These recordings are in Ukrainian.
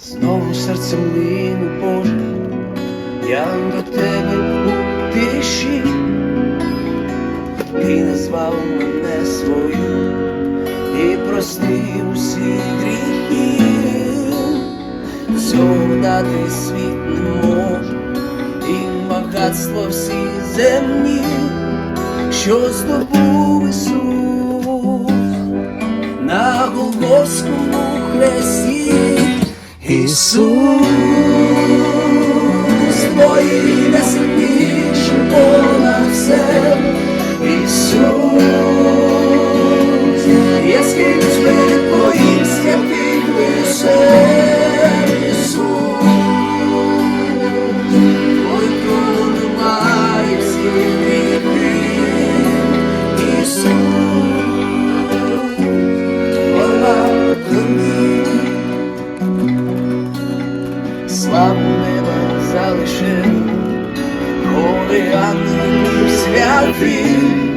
Знову серце мліну Боже, я до тебе. назвав мене свою. І прости усі гріхи, згадати світ не можу, і багатство всі земні, що здобув Ісус. На Голгофському хресті Ісус, твоє ім'я сильніше понад все. Залишив, коли ангелів святий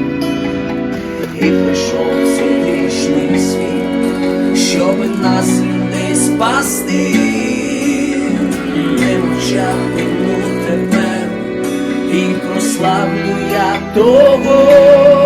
ти прийшов в світ, щоб нас не спасти, не мовчатиму тебе і прославлю я того.